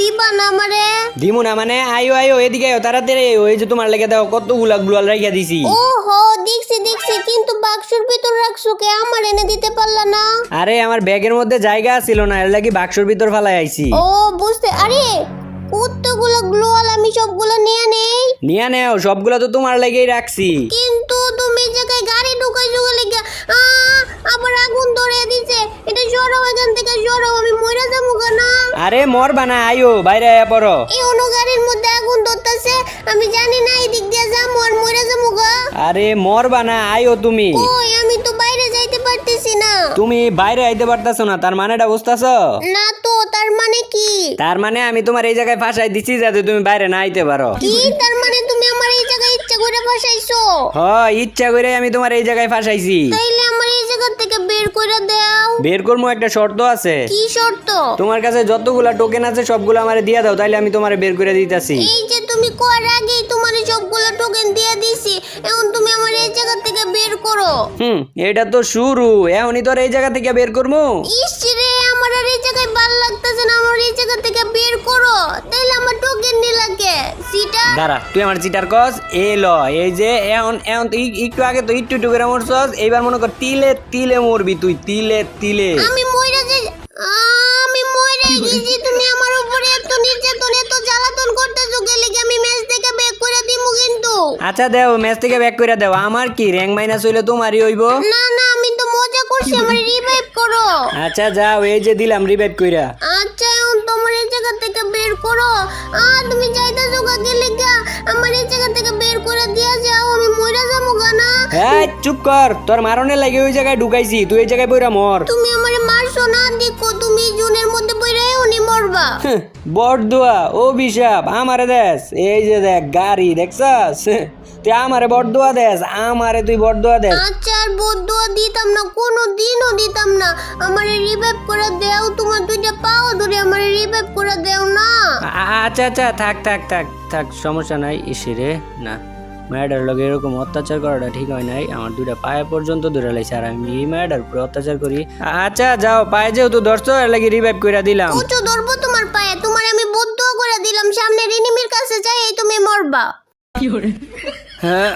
দিবা না আমারে? দিমু না মানে আইও আইও এদিকে আইও তাড়াতাড়ি আইও। এই যে তোমার লেগে দাও কতগুলা গ্লুয়াল রাখিয়া দিছি। ও হো দেখছি দেখছি কিন্তু বাক্সর ভিতর রাখছো কে? আমার এনে দিতে পারলা না। আরে আমার ব্যাগের মধ্যে জায়গা ছিল না এর লাগি বাক্সর ভিতর ফালাই আইছি। ও বুঝতে আরে কতগুলো গ্লোয়াল আমি সবগুলো নিয়ে নেই? নিয়া নেও সবগুলা তো তোমার লাগেই রাখছি। কিন্তু আরে মরবা না আইও বাইরে আয়া পড়ো। এই অন্য গাড়ির মধ্যে আগুন ধরতেছে আমি জানি না এই দিক দিয়ে যাব আর মরে যাব গা। আরে মরবা না আইও তুমি। ওই আমি তো বাইরে যাইতে পারতেছি না। তুমি বাইরে আইতে পারতাছো না তার মানেটা বুঝতাছ? না তো তার মানে কি? তার মানে আমি তোমার এই জায়গায় ফাঁসাই দিছি যাতে তুমি বাইরে না আইতে পারো। কি? তার মানে তুমি আমার এই জায়গায় ইচ্ছা করে বসাইছো হ ইচ্ছা করে আমি তোমার এই জায়গায় ফাঁসাইছি। তাইলে দাও। বের করব একটা শর্ত আছে। কি শর্ত? তোমার কাছে যতগুলা টোকেন আছে সবগুলো আমারে দিয়ে দাও তাইলে আমি তোমারে বের করে দিতেছি। এই যে তুমি কর আগেই তোমার সবগুলো টোকেন দিয়ে দিছি এখন তুমি আমার এই জায়গা থেকে বের করো। হুম এটা তো শুরু এখনই তোর এই জায়গা থেকে বের করব ইস করো? তাইলে আমার টোকেন নি লাগে। সিটা দাঁড়া তুই আমার কস? এ ল এই যে এখন এখন তো ই- একটু আগে তো একটু একটু করে মরছস এইবার মনে কর তিলে তিলে মরবি তুই তিলে তিলে। আমি মইরা যে আমি মইরা গেছি তুমি আমার উপরে এত নির্যাতন এত জ্বালাতন করতেছো গেলে কি আমি ম্যাচ থেকে বের করে দিমু কিন্তু? আচ্ছা দেও ম্যাচ থেকে ব্যাক করে দেও আমার কি র্যাঙ্ক মাইনাস হইলে তোমারই হইব? না না আমি তো মজা করছি আমার রিভাইভ করো। আচ্ছা যাও এই যে দিলাম রিভাইভ কইরা। আচ্ছা করো? আ তুমি যাইতেছো গা গেলে গা আমার এই জায়গা থেকে বের করে দিয়া যাও আমি মরে যাব না। হ্যাঁ চুপ কর। তোর মারনে লাগে ওই জায়গায় ঢুকাইছি। তুই এই জায়গায় বইরা মর। তুমি আমারে উনি মরবা বড়দুয়া অভিশাপ আমারে দেশ এই যে দেখ গাড়ি দেখছস? তুই আমারে দেশ আমারে তুই দেশ আচ্ছা আর দিতাম না কোনো দিনও দিতাম না। আমারে রিভাইভ করে দেও তোমার দুইটা পাও ধরে আমারে রিভাইভ করে দেও না। আচ্ছা আচ্ছা থাক থাক থাক থাক সমস্যা নাই ইসে রে। না ম্যাডার লগে এরকম অত্যাচার করাটা ঠিক হয় নাই। আমার দুইটা পায়ে পর্যন্ত দূরে লাইছে আর আমি এই ম্যাডার উপরে অত্যাচার করি। আচ্ছা যাও পায়ে যেহেতু ধরছো এর লাগে রিভাইভ করে দিলাম। ধরবো তোমার পায়ে তোমার আমি বদুয়া করে দিলাম। সামনে রিনিমির কাছে যাই এই তুমি মরবা। হ্যাঁ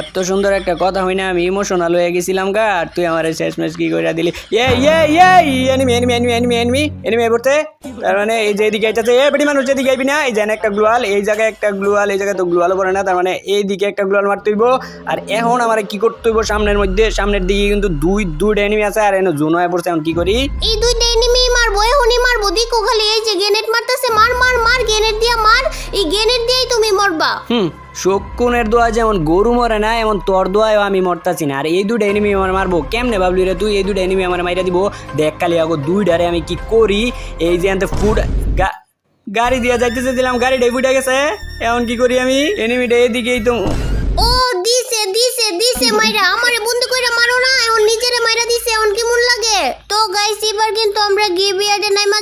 এত সুন্দর একটা কথা হই না আমি ইমোশনাল হয়ে গেছিলাম গা আর তুই আমার শেষ ম্যাচ কি করে দিলি? এ ইয়ে ইয়ে enemy enemy enemy enemy enemy enemy পড়তে। তার মানে এই যে এদিকে আইতাছে এ বেটি মানুষ এদিকে আইবি না এই যেন একটা গ্লুয়াল এই জায়গায় একটা গ্লোয়াল এই জায়গায় তো গ্লুয়ালও পড়ে না তার মানে এই দিকে একটা গ্লুয়াল মারতে হইব। আর এখন আমার কি করতে হইব সামনের মধ্যে? সামনের দিকে কিন্তু দুই দুইটা এনিমি আছে আর এনে জোনো হয়ে পড়ছে এখন কি করি? এই দুইটা এনিমি মারবো এখনই মারবো দেখো খালি এই যে গ্রেনেড মারতেছে মার মার মার গ্রেনেড দিয়া মার এই গ্রেনেড দিয়েই তুমি মরবা। হুম শকুনের দোয়া যেমন গরু মরে না এমন তোর দোয়াও আমি মরতাছি না। আর এই দুটো এনিমি আমার মারবো। কেমনে ভাবলি রে তুই? এই দুটো এনিমি আমার মাইরা দিব। দেখ কালি আগো দুইটারে আমি কি করি? এই যে আনতে ফুড গাড়ি দিয়া যাইতেছে দিলাম গাড়িটাই ফুটে গেছে। এখন কি করি আমি? এনিমিটা এদিকেই তো ও দিছে দিছে দিছে মাইরা। আমারে বন্দি কইরা মারো না। এখন নিজেরে মাইরা দিছে। এখন কেমন লাগে? তো গাইস এবার কিন্তু আমরা গিবিয়াডে নাইমা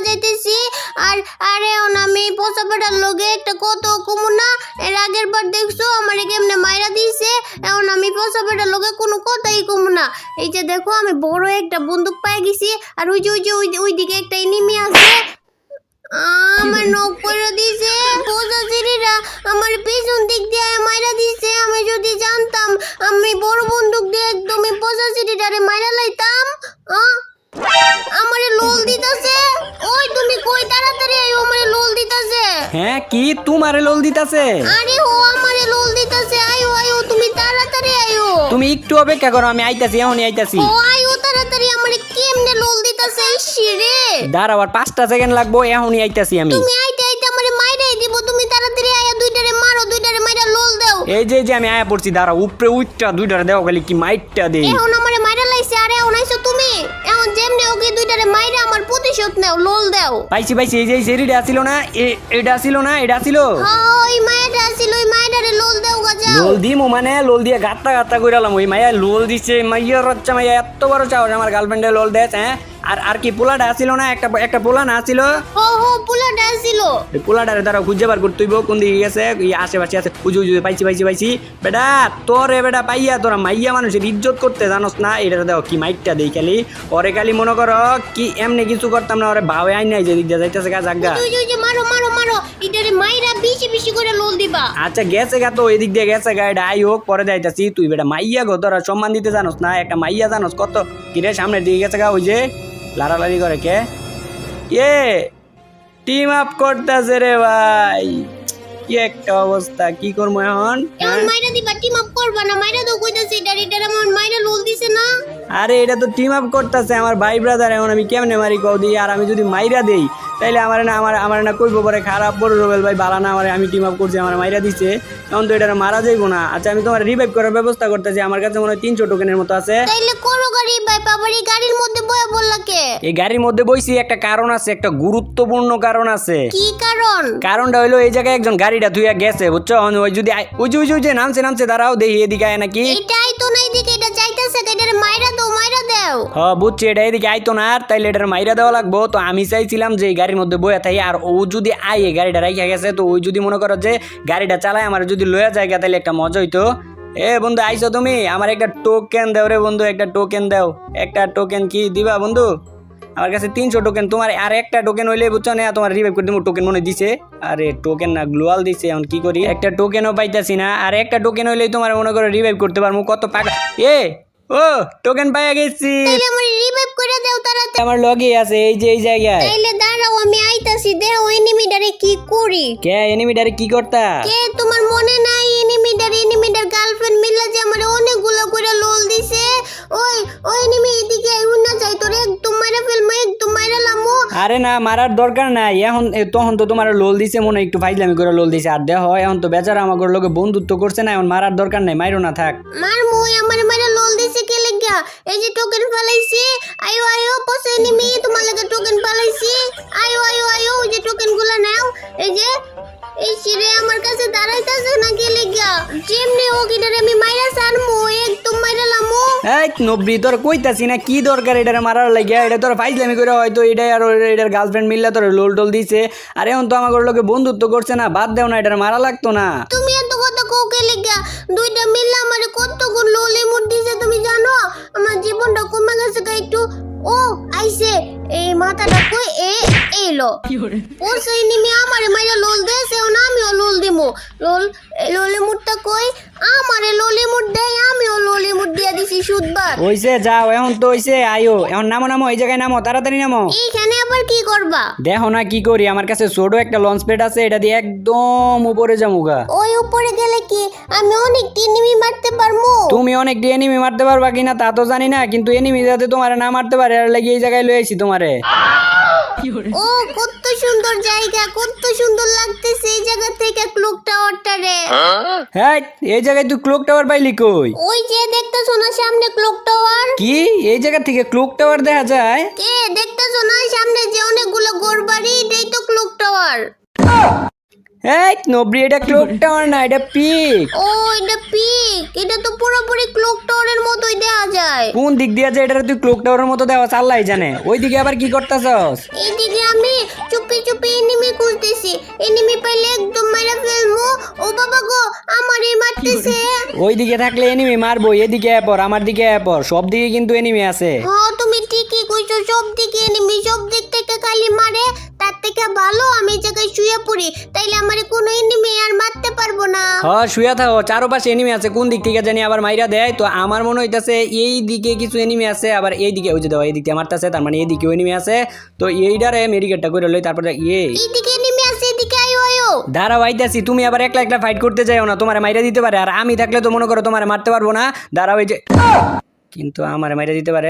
আর আরে আমি আমি পোসাপাটার লগে একটা কত কমু না এর আগের বার দেখছ, আমার কেমনে মাইরা দিছে এখন আমি পোসাপাটার লগে কোনো কথাই কমু না। এই যে দেখো, আমি বড় একটা বন্দুক পাই গেছি, আর ওই যে ওই যে, ওই দিকে একটা এনিমি আছে। আমার নখ করে দিছে পোজাচিরিরা আমার পিছন দিক তোমারে লোল দিতাছে? আরে ও আমারে লোল দিতাছে আইও আইও তুমি তাড়াতাড়ি আইও তুমি একটু অপেক্ষা করো আমি আইতাছি এখনই আইতাছি। ও আইও তাড়াতাড়ি আমারে কেমনে লোল দিতাছে ইসিরে দাঁড়াও আর পাঁচটা সেকেন্ড লাগবো এখনই আইতাছি আমি। তুমি আইতে আইতে আমারে মাইরাই দিব তুমি তাড়াতাড়ি আইয়া দুইটারে মারো দুইটারে মাইরা লোল দাও। এই যে যে আমি আয়া পড়ছি দাঁড়া উপরে উইটটা দুইটারে দেওয়া খালি কি মাইটটা দেই। এখন আমারে মাইরা লাইছে আরে এখন আইছো তুমি? প্রতিশোধ নাও লোল দাও। পাইছি পাইছি এই যে এই সেরিটা আসিল না? এ- এটা আসিল না এটা আসিল? ওই মায়াটা আসিল ওই মায়াটারে লোল দাও গজা লোল দিমু মানে লোল দিয়ে গাত্তা গাত্তা কইরালাম ওই মায়া লোল দিছে মাইয়া রচ্চা মাইয়া এত বড় চাও আমার গার্লফ্রেন্ডে লোল দেছ হ্যাঁ? আর আর কি পোলাটা আসিল না? একটা একটা পোলা না আসিল? ও হো পুলাটা আসিল। পোলাটারে তারা খুঁজে বার করতে হইব কোন দিকে গেছে? এই আশেপাশে আছে। উজু উজু পাইছি পাইছি পাইছি। বেটা তোরে বেটা পাইয়া তোরা মাইয়া মানুষের ইজ্জত করতে জানোস না? এটা দেখো কি মাইকটা দেই খালি। ওরে খালি মনে করো কি এমনি কিছু করতাম না ওরে ভাবে আইন নাই যে দিক দিয়ে যাইতেছে গা জাগা মারো মারো মারো। এটারে মাইরা বেশি বেশি করে লোল দিবা। আচ্ছা গেছে গা তো এদিক দিয়ে গেছে গা এটা আই হোক পরে যাইতাছি। তুই বেটা মাইয়া গো তোরা সম্মান দিতে জানোস না একটা মাইয়া জানোস কত? কিরে সামনের দিকে গেছে গা ওই যে লাড়ালাড়ি করে কে? এ টিম আপ করতেছে রে ভাই। কি একটা অবস্থা কি করব এখন? এখন হ্যাঁ? মাইরা দিবা টিম আপ করবা না মাইরা তো কইতাছে এটা এটার আমার মাইরা লোল দিছে না। আরে এটা তো টিম আপ করতেছে আমার ভাই ব্রাদার এখন আমি কেমনে মারি কও দিই আর আমি যদি মাইরা দেই তাইলে আমার না আমার আমার না কইব পরে খারাপ বড় রবেল ভাই বালা না আমার আমি টিম আপ করছি আমার মাইরা দিছে। এখন তো এটা মারা যাইবো না। আচ্ছা আমি তোমার রিভাইভ করার ব্যবস্থা করতেছি। আমার কাছে মনে হয় তিনশো টোকেনের মতো আছে। তাইলে করো গাড়ি ভাই বাবার এই গাড়ির মধ্যে বয়া বললা কে? এই গাড়ির মধ্যে বইছি একটা কারণ আছে একটা গুরুত্বপূর্ণ কারণ আছে। কি কারণ? কারণটা হইল এই জায়গায় একজন গাড়িটা ধুইয়া গেছে বুঝছ? এখন ওই যদি ওই যে ওই যে ওই যে নামছে নামছে দাঁড়াও দেখি এদিকে আয় নাকি। এটাই দাও। হ, বুঝছি, এটা এদিকে আইতো না আর, তাইলে এটার মাইরা দেওয়া লাগবো। তো আমি চাইছিলাম যে গাড়ির মধ্যে বয়ে থাই আর ও যদি এই গাড়িটা রাইখা গেছে, তো ওই যদি মনে করো যে গাড়িটা চালায়, আমার যদি লয়া জায়গা তাহলে একটা মজা হইতো। এ বন্ধু আইছো তুমি, আমার একটা টোকেন দাও রে বন্ধু, একটা টোকেন দাও। একটা টোকেন কি দিবা বন্ধু? আমার কাছে তিনশো টোকেন তোমার আর একটা টোকেন হইলে বুঝছ না, তোমার রিভাইভ করে দিব টোকেন মনে দিছে। আরে টোকেন না গ্লোয়াল দিছে, এখন কি করি? একটা টোকেনও পাইতাছি না, আর একটা টোকেন হইলেই তোমার মনে করো রিভাইভ করতে পারব, কত পাকা এ ও টোকেন পাইয়া গেছি। তাইলে আমার রিভাইভ করে দাও তাড়াতাড়ি। আমার লগে আছে এই যে এই জায়গায়। তাইলে দাঁড়াও আমি আইতাছি দেহ এনিমিটারে কি করি। কে এনিমিটারে কি করতা? কে তোমার মনে নাই এনিমিটার এনিমিটার গার্লফ্রেন্ড মিল্লা যে আমার অনেকগুলো করে লোল দিছে? ওই ওই এনিমি এদিকে না যাই তোরে একদম ফেলমু একদম লামু। আরে না মারার দরকার নাই। এখন তখন তো তোমার লোল দিছে মনে হয় একটু ফাইজলামি করে লোল দিছে। আর দেহ এখন তো বেচারা আমাকে লোকে বন্ধুত্ব করছে না এখন মারার দরকার নাই মাইরো না থাক। মার মুই আমার লাগিয়া এই যে টোকেন ফেলাইছি আয়ো আয়ো পসে এনিমি তোমার লাগে টোকেন ফেলাইছি। আয়ো আয়ো আয়ো ওই যে টোকেনগুলা নাও। এই যে এই সিরে আমার কাছে দাঁড়াইতাছে না কে লাগিয়া যেমনি ও কিটারে আমি মাইরা সারমু একদম মাইরা লামু। এই নব্বি তোর কইতাছি না কি দরকার এটারে মারার লাগিয়া? এটা তোর ফাইজলামি করে হয়তো এটাই আর এটার গার্লফ্রেন্ড মিললে তোর লোল টোল দিছে। আর এখন তো আমাকে লোকে বন্ধুত্ব করছে না বাদ দেও না এটার মারা লাগতো না। তুমি এত কথা কোকে লেগা? দুইটা মিললে আমারে কত গুণ লোলে মুড দিছে আমার জীবনটা কমে গেছে একটু। ও আইছে। এই মাথাটা কই? এ এলো ও সেই নিমি আমারে মাইরা লোল দেছে ও আমিও লোল দিমু। লোল লোলে মুটটা কই? আমারে লোলে মুড দেয় আমিও লোলে মুড দিছি সুদবার। হইছে যাও এখন তো হইছে আইও এখন নামো নামো এই জায়গায় নামো তাড়াতাড়ি নামো। এইখানে আবার কি করবা? দেখো না কি করি আমার কাছে ছোট একটা লঞ্চ প্যাড আছে এটা দিয়ে একদম উপরে যামুগা ওই উপরে গেলে কি আমি অনেক এনিমি মারতে পারমু তুমি অনেক এনিমি মারতে পারবা কিনা তা তো জানি না কিন্তু এনিমি যাতে তোমারে না মারতে পারে আর লাগি এই জায়গায় লয়ে আইছি তোমারে। ও সুন্দর জায়গা কত সুন্দর লাগতেছে এই জায়গা থেকে ক্লক টাওয়ারটা রে হ্যাঁ এই জায়গায় তুই ক্লক টাওয়ার পাইলি কই? ওই যে দেখতেছো না সামনে ক্লক টাওয়ার কি? এই জায়গা থেকে ক্লক টাওয়ার দেখা যায়? কে? দেখতেছো না সামনে যে অনেকগুলো গোরবাড়ি এটাই তো ক্লক টাওয়ার এই নবরি এটা ক্লক টাওয়ার না এটা পিক ও এটা পিক কোন দিক দিয়ে যে এটা তুই ক্লোক টাওয়ারের মতো দেওয়া আল্লাহ জানে। ওই দিকে আবার কি করতেছস? এইদিকে আমি চুপি চুপি এনিমি খুঁজতেছি। এনিমি পাইলে একদম মেরে ফেলমু। ও বাবা গো আমারই মারতেছে। ওই দিকে থাকলে এনিমি মারবো এদিকে আয় পর আমার দিকে আয় পর। সব দিকে কিন্তু এনিমি আছে। ও তুমি ঠিকই কইছো সব দিকে এনিমি সব দিক থেকে খালি মারে। তার থেকে ভালো আমি জায়গায় শুয়ে পড়ি তাইলে আমারে কোনো এনিমি আর মারতে পারব না। হ শুয়ে থাকো চারোপাশে এনিমি আছে কোন দিক থেকে জানি আবার মাইরা দেয়। তো আমার মনে হইতাছে এই দিকে কিছু এনিমি আছে আবার এই দিকে ওই যে এই দিকে মারতাছে তার মানে এই দিকে এনিমি আছে। তো এইটারে মেডিকেটটা করে লই তারপরে ইয়ে। এইদিকে এনিমি আছে এদিকে আয়ো আয়ো। দাঁড়াও আইতাছি তুমি আবার একলা একলা ফাইট করতে যাও না তোমার মাইরা দিতে পারে আর আমি থাকলে তো মনে করো তোমার মারতে পারব না। দাঁড়াও এই যে কিন্তু আমার মাইরা দিতে পারে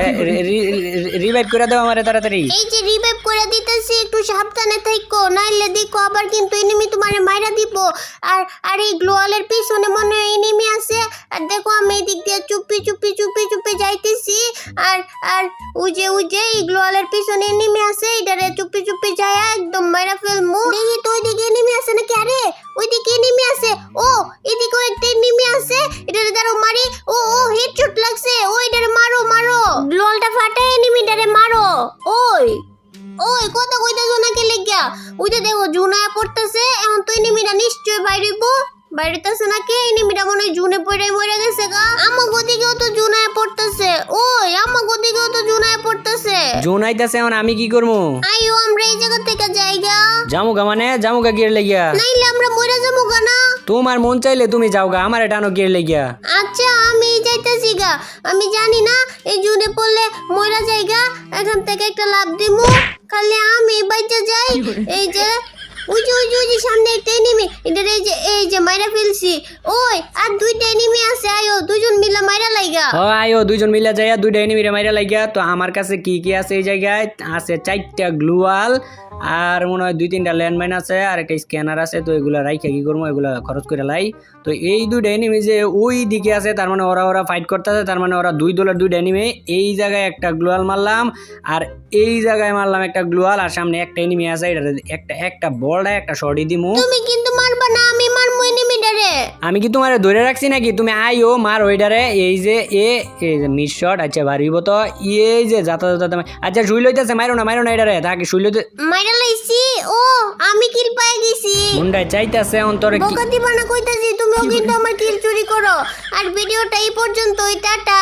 রিভাইভ করে দাও আমারে তাড়াতাড়ি। এই যে রিভাইভ করে দিতেছি, একটু সাবধানে থাকো, নাইলে দেখো আবার কিন্তু এনিমি তোমারে মাইরা দিব। আর আর এই গ্লোয়ালের পিছনে মনে হয় এনিমি আছে। আর দেখো আমি এই দিক দিয়ে চুপি চুপি চুপি চুপি যাইতেছি। আর আর ওই যে এই গ্লোয়ালের পিছনে এনিমি আছে এটারে চুপি চুপি যায় একদম মাইরা ফেলমু। দেখি তো ওইদিকে এনিমি আছে নাকি? আরে, ওইদিকে এনিমি আছে। ও এদিকেও একটা এনিমি আছে। এটারে দাঁড়ো মারি। ও ও হেডশট লাগছে। ও, এটারে মারো মারো। গ্লোয়ালটা ফাটাই এনিমিটারে মারো। ওই। ওই কথা কইতাছো না কে লিগা ওইটা দেখো জুনায় পড়তেছে এখন তো এনিমিটা নিশ্চয় বাইরেব। বাইরেতেছে না কে এনিমিটা মনে হয় জুনে পড়ে মরে গেছে গা। আমার গদিকেও তো জুনায় পড়তেছে। ওই আমার গদিকেও তো জুনায় পড়তেছে। জোন আইতাছে এখন আমি কি করব আইও আমরা এই জায়গা থেকে জামুগা মানে? জামুগা গিয়ে লেগিয়া? নাইলে আমরা মরে যাব গানা তোমার মন চাইলে তুমি যাওগা আমার এটা গিয়ে লেগিয়া। আচ্ছা আমি যাইতেছি গা। আমি জানি না এই জুনে পড়লে মরা জায়গা এখান থেকে একটা লাভ দিমু। খালি আমি বাইচা যাই এই যে ওই যে ওই যে ওই যে সামনে একটা এনিমি এটার এই যে এই যে মাইরা ফেলছি। ওই, আর দুইটা এনিমি আছে, আয়ো দুজন মিলে মাইরা লাইগা। ও, আয়ো, দুইজন মিলে যাইয়া দুইটা এনিমিরে মাইরা লাগিয়া তো আমার কাছে কি কি আছে এই জায়গায়? আছে চারটা গ্লুয়াল, আর মনে হয় দুই তিনটা ল্যান্ডমাইন আছে, আর একটা স্ক্যানার আছে, তো এগুলা রাইখা কি করব, এগুলা খরচ করে লাই। তো এই দুইটা এনিমি যে ওই দিকে আছে, তার মানে ওরা ওরা ফাইট করতেছে, তার মানে ওরা দুই দলের দুইটা এনিমি এই জায়গায় একটা গ্লোয়াল মারলাম, আর এই জায়গায় মারলাম একটা গ্লোয়াল, আর সামনে একটা এনিমি আছে এটা একটা একটা বলটা একটা শর্টই দিমু। তুমি কিন্তু মারবা না আমি মারমু এনিমিটারে আমি কি তোমার ধরে রাখছি নাকি? তুমি আইও মার ওইটারে এই যে এ এই যে মিস শট আচ্ছা ভারিব তো। এই যে যাতা যাতা আচ্ছা শুই লইতেছে মাইরো না মাইরো না এটারে। তাকে শুই লইতে মাইরা লাইছি? ও আমি কিল পাই গেছি। মুন্ডায় চাইতেছে অন্তরে কি বকা দিবা না কইতাছি তুমিও কিন্তু আমার কিল চুরি করো। আর ভিডিওটা এই পর্যন্তই টাটা।